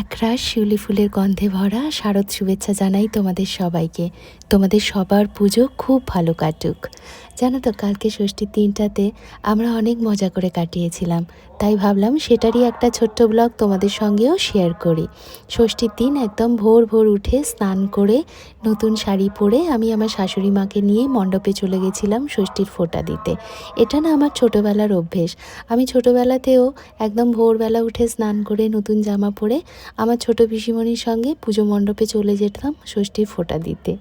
একরাশ শিউলি ফুলের গন্ধে ভরা শারদ শুভেচ্ছা জানাই তোমাদের সবাইকে। তোমাদের সবার পুজো খুব ভালো কাটুক। জানো তো, কালকে ষষ্ঠীর দিনটাতে আমরা অনেক মজা করে কাটিয়েছিলাম। তাই ভাবলাম সেটারই একটা ছোট্ট ব্লগ তোমাদের সঙ্গেও শেয়ার করি। ষষ্ঠীর দিন একদম ভোর ভোর উঠে স্নান করে নতুন শাড়ি পরে আমি আমার শাশুড়ি মাকে নিয়ে মণ্ডপে চলে গেছিলাম ষষ্ঠীর ফোঁটা দিতে। এটা না আমার ছোটোবেলার অভ্যেস। আমি ছোটোবেলাতেও একদম ভোরবেলা উঠে স্নান করে নতুন জামা পরে আমার ছোট পিসিমণির সঙ্গে পুজো মণ্ডপে চলে যেতাম ষষ্ঠীর ফোঁটা দিতে।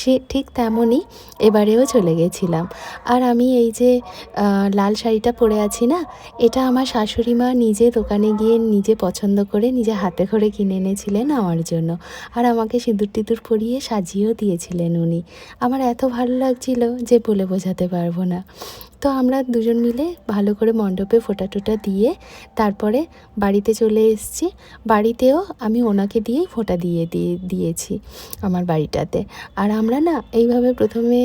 সে ঠিক তেমনই এবারেও চলে গেছিলাম। আর আমি এই যে লাল শাড়িটা পরে আছি না, এটা আমার শাশুড়ি মা নিজে দোকানে গিয়ে নিজে পছন্দ করে নিজে হাতে করে কিনে এনেছিলেন আমার জন্য। আর আমাকে সিঁদুর টিঁদুর পরিয়ে সাজিয়েও দিয়েছিলেন উনি। আমার এত ভালো লাগছিল যে বলে বোঝাতে পারব না। তো আমরা দুজন মিলে ভালো করে মণ্ডপে ফোটা টোটা দিয়ে তারপরে বাড়িতে চলে এসেছি। বাড়িতেও আমি ওনাকে দিয়েই ফোঁটা দিয়ে দিয়ে দিয়েছি আমার বাড়িটাতে। আর আমরা না এইভাবে প্রথমে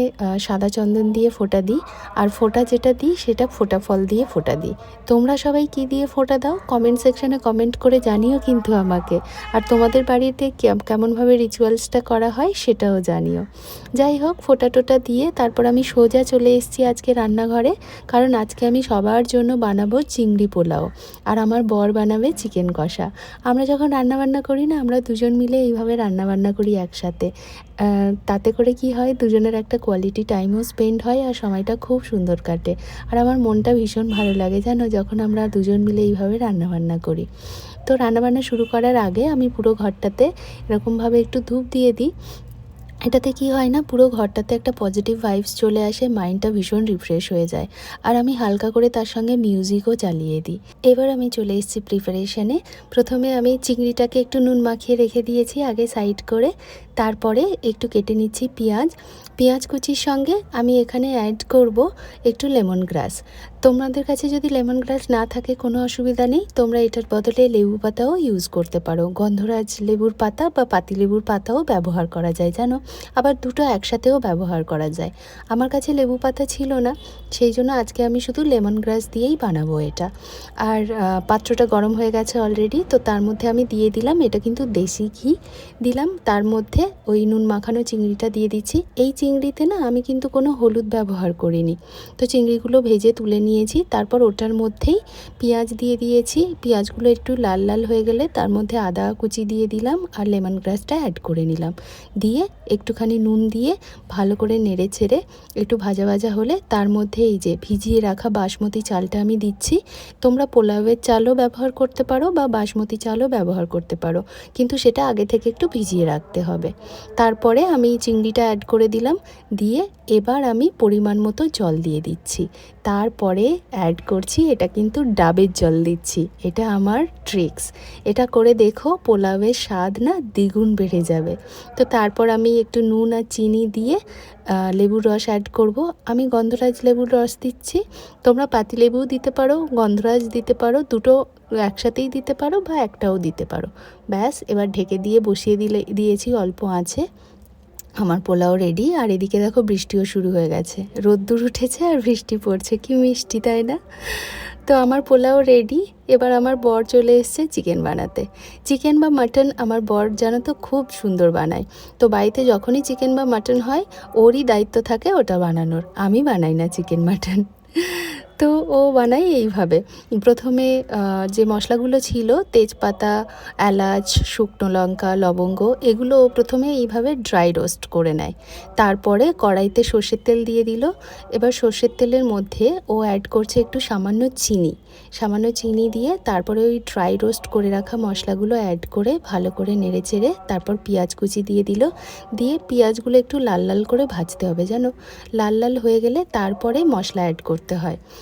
সাদা চন্দন দিয়ে ফোটা দিই আর ফোঁটা যেটা দিই সেটা ফোটা ফল দিয়ে ফোটা দিই। তোমরা সবাই কি দিয়ে ফোটা দাও? কমেন্ট সেকশানে কমেন্ট করে জানিও কিন্তু আমাকে। আর তোমাদের বাড়িতে কেমনভাবে রিচুয়ালসটা করা হয় সেটাও জানিও। যাই হোক ফোটা টোটা দিয়ে তারপর আমি সোজা চলে এসেছি আজকে রান্নাঘরে। কারণ আজকে আমি সবার জন্য বানাবো চিংড়ি পোলাও। আর আমার বর বানাবে চিকেন কষা। আমরা যখন রান্নাবান্না করি না, আমরা দুজন মিলে এইভাবে রান্নাবান্না করি একসাথে। তাতে করে কি হয়, দুজনের একটা কোয়ালিটি টাইমও স্পেন্ড হয় আর সময়টা খুব সুন্দর কাটে। আর আমার মনটা ভীষণ ভালো লাগে, জানো, যখন আমরা দুজন মিলে এইভাবে রান্নাবান্না করি। তো রান্নাবান্না শুরু করার আগে আমি পুরো ঘরটাতে এরকমভাবে একটু ধূপ দিয়ে দিই। এটাতে কি হয় না, পুরো ঘরটাতে একটা পজিটিভ ভাইবস চলে আসে মাইন্ডটা ভীষণ রিফ্রেশ হয়ে যায়। আর আমি হালকা করে তার সঙ্গে মিউজিকও চালিয়ে দিই। এবার আমি চলে এসেছি প্রিপারেশনে প্রথমে আমি চিংড়িটাকে একটু নুন মাখিয়ে রেখে দিয়েছি আগে সাইড করে। তারপরে একটু কেটে নিচ্ছি পেঁয়াজ। পেঁয়াজ কুচির সঙ্গে আমি এখানে অ্যাড করব একটু লেমন গ্রাস তোমাদের কাছে যদি লেমন গ্রাস না থাকে, কোনো অসুবিধা নেই। তোমরা এটার বদলে লেবু পাতাও ইউজ করতে পারো। গন্ধরাজ লেবুর পাতা বা পাতিলেবুর পাতাও ব্যবহার করা যায়, জানো? আবার দুটো একসাথেও ব্যবহার করা যায়। আমার কাছে লেবু পাতা ছিল না, সেই জন্য আজকে আমি শুধু লেমন গ্রাস দিয়েই বানাবো এটা। আর পাত্রটা গরম হয়ে গেছে অলরেডি তো তার মধ্যে আমি দিয়ে দিলাম, এটা কিন্তু দেশি ঘি দিলাম। তার মধ্যে ওই নুন মাখানো চিংড়িটা দিয়ে দিচ্ছি। এই চিংড়িতে না আমি কিন্তু কোনো হলুদ ব্যবহার করিনি। তো চিংড়িগুলো ভেজে তুলে নিয়েছি, তারপর ওটার মধ্যেই পেঁয়াজ দিয়ে দিয়েছি। পেঁয়াজগুলো একটু লাল লাল হয়ে গেলে তার মধ্যে আদা কুচি দিয়ে দিলাম আর লেমন গ্রাসটা অ্যাড করে নিলাম। দিয়ে একটুখানি নুন দিয়ে ভালো করে নেড়ে ছেড়ে একটু ভাজা ভাজা হলে তার মধ্যে এই যে ভিজিয়ে রাখা বাসমতি চালটা আমি দিচ্ছি। তোমরা পোলাওয়ের চালও ব্যবহার করতে পারো বা বাসমতি চালও ব্যবহার করতে পারো, কিন্তু সেটা আগে থেকে একটু ভিজিয়ে রাখতে হবে। তারপরে আমি চিংড়িটা অ্যাড করে দিলাম, দিয়ে এবার আমি পরিমাণ মতো জল দিয়ে দিচ্ছি। তারপরে অ্যাড করছি, এটা কিন্তু ডাবের জল দিচ্ছি, এটা আমার ট্রিক্স এটা করে দেখো পোলাওয়ের স্বাদ না দ্বিগুণ বেড়ে যাবে। তো তারপর আমি একটু নুন আর চিনি দিয়ে লেবুর রস অ্যাড করব। আমি গন্ধরাজ লেবুর রস দিচ্ছি। তোমরা পাতিলেবুও দিতে পারো, গন্ধরাজ দিতে পারো, দুটো একসাথেই দিতে পারো বা একটাও দিতে পারো। ব্যাস, এবার ঢেকে দিয়ে বসিয়ে দিলে, দিয়েছি অল্প আঁচে। আমার পোলাও রেডি আর এদিকে দেখো বৃষ্টিও শুরু হয়ে গেছে। রোদ্দুর উঠেছে আর বৃষ্টি পড়ছে। কি মিষ্টি, তাই না? তো আমার পোলাও রেডি এবার আমার বর চলে এসছে চিকেন বানাতে। চিকেন বা মাটন আমার বর জানো তো খুব সুন্দর বানায়। তো বাড়িতে যখনই চিকেন বা মাটন হয়, ওরই দায়িত্ব থাকে ওটা বানানোর। আমি বানাই না চিকেন মাটন তো ও বানাই এইভাবে। প্রথমে যে মশলাগুলো ছিল, তেজপাতা, এলাচ, শুকনো লঙ্কা, লবঙ্গ, এগুলো ও প্রথমে এইভাবে ড্রাই রোস্ট করে নেয়। তারপরে কড়াইতে সর্ষের তেল দিয়ে দিল। এবার সর্ষের তেলের মধ্যে ও অ্যাড করছে একটু সামান্য চিনি। সামান্য চিনি দিয়ে তারপরে ওই ড্রাই রোস্ট করে রাখা মশলাগুলো অ্যাড করে ভালো করে নেড়ে চেড়ে তারপর পেঁয়াজ কুচি দিয়ে দিল। দিয়ে পেঁয়াজগুলো একটু লাল লাল করে ভাজতে হবে জানো লাল লাল হয়ে গেলে তারপরে মশলা অ্যাড করতে হয়।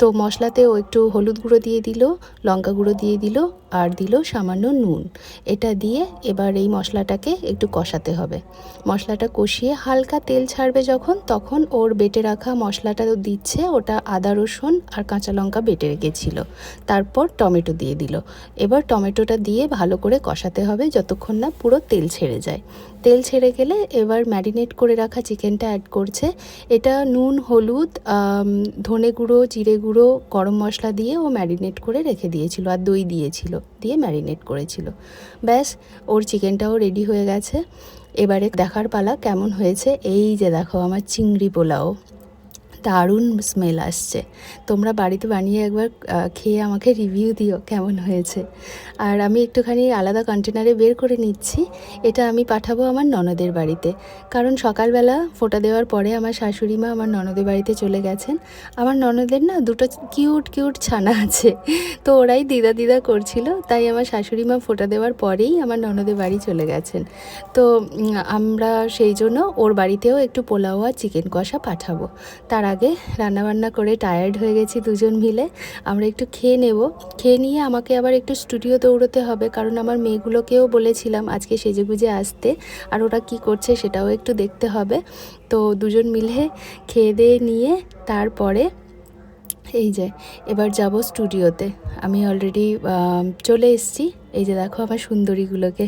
তো মশলাতেও একটু হলুদ গুঁড়ো দিয়ে দিল, লঙ্কা গুঁড়ো দিয়ে দিল আর দিল সামান্য নুন। এটা দিয়ে এবার এই মশলাটাকে একটু কষাতে হবে। মশলাটা কষিয়ে হালকা তেল ছাড়বে যখন, তখন ওর বেটে রাখা মশলাটা দিচ্ছে, ওটা আদা, রসুন আর কাঁচা লঙ্কা বেটে রেখেছিল। তারপর টমেটো দিয়ে দিল। এবার টমেটোটা দিয়ে ভালো করে কষাতে হবে যতক্ষণ না পুরো তেল ছেড়ে যায়। তেল ছেড়ে গেলে এবার ম্যারিনেট করে রাখা চিকেনটা অ্যাড করছে। এটা নুন, হলুদ ধনে গুঁড়ো, জিরে গুঁড়ো, গরম মশলা দিয়ে ও ম্যারিনেট করে রেখে দিয়েছিল আর দই দিয়েছিল, দিয়ে ম্যারিনেট করেছিল। ব্যাস, ওর চিকেনটাও রেডি হয়ে গেছে। এবারে দেখার পালা কেমন হয়েছে? এই যে দেখো, আমার চিংড়ি পোলাও। দারুণ স্মেল আসছে। তোমরা বাড়িতে বানিয়ে একবার খেয়ে আমাকে রিভিউ দিও কেমন হয়েছে। আর আমি একটুখানি আলাদা কন্টেনারে বের করে নিচ্ছি। এটা আমি পাঠাবো আমার ননদের বাড়িতে। কারণ সকালবেলা ফোটা দেওয়ার পরে আমার শাশুড়ি মা আমার ননদের বাড়িতে চলে গেছেন। আমার ননদের না দুটো কিউট কিউট ছানা আছে। তো ওরাই দিদা দিদা করছিল। তাই আমার শাশুড়ি মা ফোঁটা দেওয়ার পরেই আমার ননদের বাড়ি চলে গেছেন। তো আমরা সেই জন্য ওর বাড়িতেও একটু পোলাও আর চিকেন কষা পাঠাবো। তার আগে রান্নাবান্না করে টায়ার্ড হয়ে গেছি দুজন মিলে, আমরা একটু খেয়ে নেব। খেয়ে নিয়ে আমাকে আবার একটু স্টুডিও দৌড়তে হবে, কারণ আমার মেয়েগুলোকেও বলেছিলাম আজকে সেজেগুজে আসতে, আর ওরা কি করছে সেটাও একটু দেখতে হবে। তো দুজন মিলে খেয়ে দিয়ে নিয়ে তারপরে এই যে, এবার যাব স্টুডিওতে আমি অলরেডি চলে এসছি। এই যে দেখো আমার সুন্দরীগুলোকে।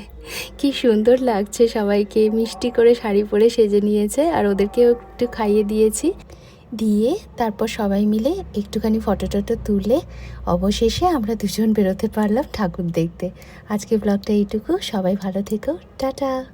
কি সুন্দর লাগছে সবাইকে। মিষ্টি করে শাড়ি পরে সেজে নিয়েছে, আর ওদেরকেও একটু খাইয়ে দিয়েছি। দিয়ে তারপর সবাই মিলে একটুখানি ফটো টটো তুলে অবশেষে আমরা দুজন বেরোতে পারলাম ঠাকুর দেখতে। আজকে ব্লগটা এইটুকু। সবাই ভালো থেকো। টাটা!